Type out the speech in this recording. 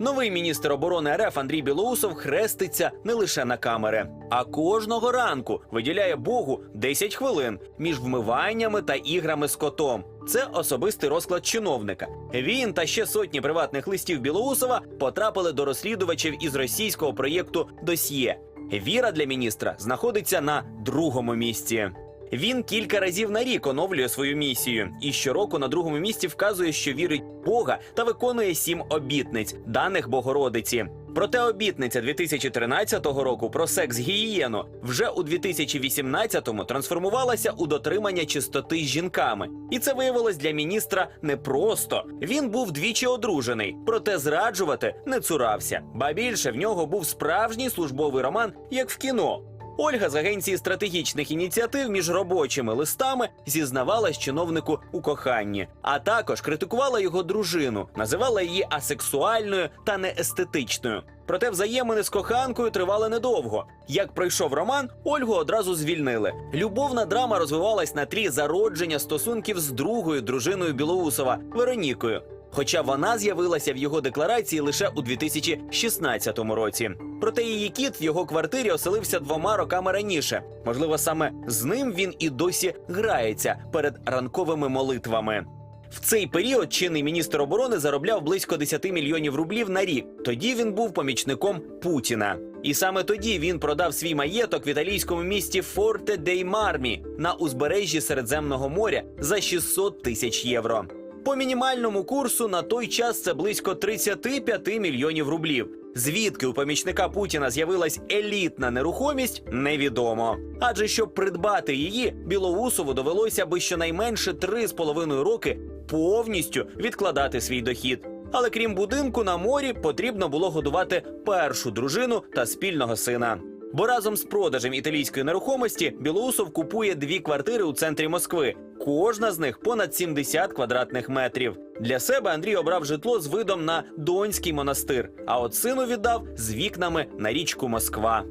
Новий міністр оборони РФ Андрій Білоусов хреститься не лише на камери, а кожного ранку виділяє Богу 10 хвилин між вмиваннями та іграми з котом. Це особистий розклад чиновника. Він та ще сотні приватних листів Білоусова потрапили до розслідувачів із російського проєкту Досьє. Віра для міністра знаходиться на другому місці. Він кілька разів на рік оновлює свою місію і щороку на другому місці вказує, що вірить Бога та виконує сім обітниць, даних Богородиці. Проте обітниця 2013 року про секс гігієну вже у 2018-му трансформувалася у дотримання чистоти з жінками, і це виявилось для міністра непросто. Він був двічі одружений, проте зраджувати не цурався. Ба більше в нього був справжній службовий роман, як в кіно. Ольга з агенції стратегічних ініціатив між робочими листами зізнавалась чиновнику у коханні, а також критикувала його дружину, називала її асексуальною та неестетичною. Проте взаємини з коханкою тривали недовго. Як пройшов роман, Ольгу одразу звільнили. Любовна драма розвивалась на тлі зародження стосунків з другою дружиною Білоусова Веронікою. Хоча вона з'явилася в його декларації лише у 2016 році. Проте її кіт в його квартирі оселився двома роками раніше. Можливо, саме з ним він і досі грається перед ранковими молитвами. В цей період чинний міністр оборони заробляв близько 10 мільйонів рублів на рік. Тоді він був помічником Путіна. І саме тоді він продав свій маєток в італійському місті Форте дей Мармі на узбережжі Середземного моря за 600 тисяч євро. По мінімальному курсу на той час це близько 35 мільйонів рублів. Звідки у помічника Путіна з'явилась елітна нерухомість, невідомо. Адже щоб придбати її, Білоусову довелося би щонайменше 3,5 роки повністю відкладати свій дохід. Але крім будинку на морі, потрібно було годувати першу дружину та спільного сина. Бо разом з продажем італійської нерухомості Білоусов купує дві квартири у центрі Москви. Кожна з них понад 70 квадратних метрів. Для себе Андрій обрав житло з видом на Донський монастир, а от сину віддав з вікнами на річку Москва.